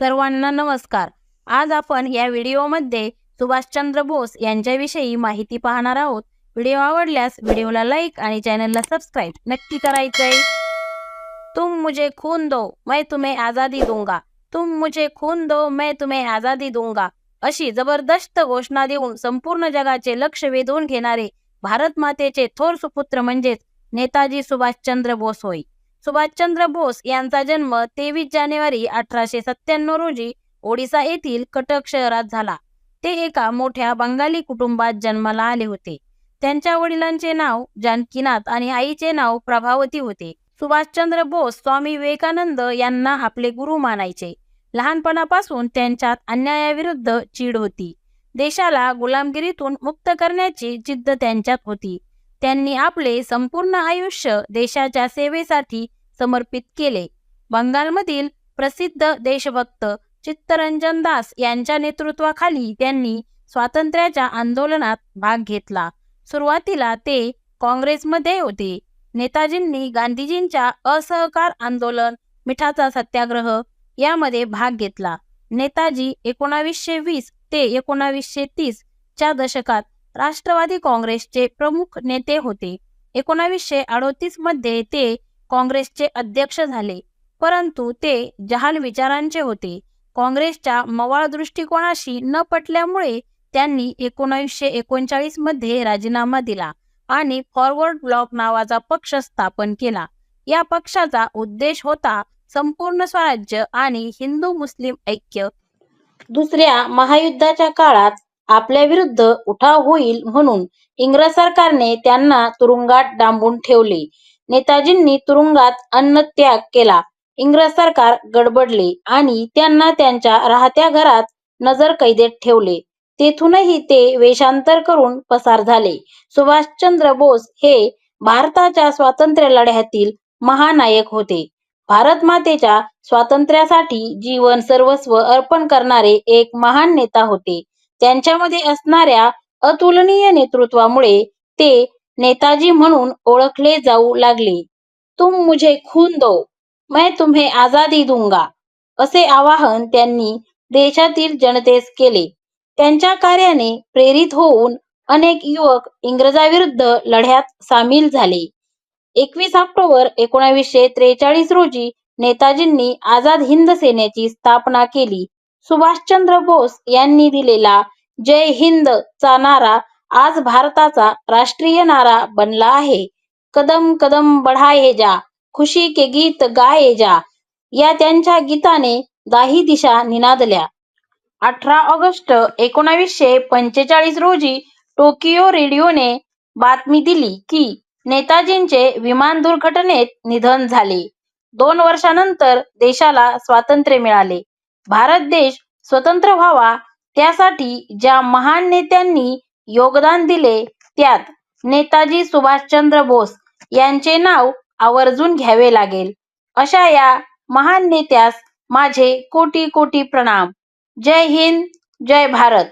सर्वांना नमस्कार. आज आपण या व्हिडिओमध्ये सुभाषचंद्र बोस यांच्याविषयी माहिती पाहणार आहोत. व्हिडिओ आवडल्यास व्हिडिओला लाईक आणि चॅनलला सबस्क्राईब नक्की करायचंय. तुम मुझे खून दो मैं तुम्हें आझादी दूंगा. तुम मुझे खून दो मैं तुम्हें आझादी दूंगा. अशी जबरदस्त घोषणा देऊन संपूर्ण जगाचे लक्ष वेधून घेणारे भारत मातेचे थोर सुपुत्र म्हणजेच नेताजी सुभाषचंद्र बोस होय. सुभाषचंद्र बोस यांचा जन्म तेवीस जानेवारी अठराशे सत्त्याण्णव रोजी ओडिसा येथील कटक शहरात झाला. ते एका मोठ्या बंगाली कुटुंबात जन्माला आले होते. त्यांच्या वडिलांचे नाव जानकीनाथ आणि आईचे नाव प्रभावती होते. सुभाषचंद्र बोस स्वामी विवेकानंद यांना आपले गुरु मानायचे. लहानपणापासून त्यांच्यात अन्यायाविरुद्ध चीड होती. देशाला गुलामगिरीतून मुक्त करण्याची जिद्द त्यांच्यात होती. त्यांनी आपले संपूर्ण आयुष्य देशाच्या सेवेसाठी समर्पित केले. बंगालमधील प्रसिद्ध देशभक्त चित्तरंजन दास यांच्या नेतृत्वाखाली त्यांनी स्वातंत्र्याच्या आंदोलनात भाग घेतला. सुरुवातीला ते काँग्रेसमध्ये होते. नेताजींनी गांधीजींच्या असहकार आंदोलन मिठाचा सत्याग्रह यामध्ये भाग घेतला. नेताजी एकोणावीसशे वीस ते एकोणावीसशे तीस च्या दशकात राष्ट्रवादी काँग्रेसचे प्रमुख नेते होते. एकोणावीसशे अडोतीसमध्ये ते काँग्रेसचे अध्यक्ष झाले. परंतु ते जहाल विचारांचे होते. काँग्रेसच्या मवाळ दृष्टिकोनाशी न पटल्यामुळे त्यांनी एकोणावीसशे एकोणचाळीसमध्ये राजीनामा दिला आणि फॉरवर्ड ब्लॉक नावाचा पक्ष स्थापन केला. या पक्षाचा उद्देश होता संपूर्ण स्वराज्य आणि हिंदू मुस्लिम ऐक्य. दुसऱ्या महायुद्धाच्या काळात आपल्या विरुद्ध उठाव होईल म्हणून इंग्रज सरकारने त्यांना तुरुंगात डांबून ठेवले. नेताजींनी तुरुंगात अन्नत्याग केला. इंग्रज सरकार गडबडले आणि त्यांना त्यांच्या राहत्या घरात नजर कैदेत ठेवले. तेथूनही ते वेषांतर करून पसार झाले. सुभाषचंद्र बोस हे भारताच्या स्वातंत्र्य लढ्यातील महानायक होते. भारत मातेच्या स्वातंत्र्यासाठी जीवन सर्वस्व अर्पण करणारे एक महान नेता होते. त्यांच्यामध्ये असणाऱ्या अतुलनीय नेतृत्वामुळे ते नेताजी म्हणून ओळखले जाऊ लागले. तुम मुझे खून दो मैं तुम्हें आझादी दूंगा असे आवाहन त्यांनी देशातील जनतेस केले. त्यांच्या कार्याने प्रेरित होऊन अनेक युवक इंग्रजाविरुद्ध लढ्यात सामील झाले. एकवीस ऑक्टोबर एकोणावीसशे त्रेचाळीस रोजी नेताजींनी आझाद हिंद सेनेची स्थापना केली. सुभाषचंद्र बोस यांनी दिलेला जय हिंद चा नारा आज भारताचा राष्ट्रीय नारा बनला आहे. कदम कदम बढाये जा खुशी के गीत गाये जा या त्यांच्या गीताने दाही दिशा निनादल्या. अठरा ऑगस्ट एकोणावीसशे पंचेचाळीस रोजी टोकियो रेडिओने बातमी दिली की नेताजींचे विमान दुर्घटनेत निधन झाले. दोन वर्षानंतर देशाला स्वातंत्र्य मिळाले. भारत देश स्वतंत्र व्हावा त्यासाठी ज्या महान नेत्यांनी योगदान दिले त्यात नेताजी सुभाषचंद्र बोस यांचे नाव आवर्जून घ्यावे लागेल. अशा या महान नेत्यास माझे कोटी कोटी प्रणाम. जय हिंद जय भारत.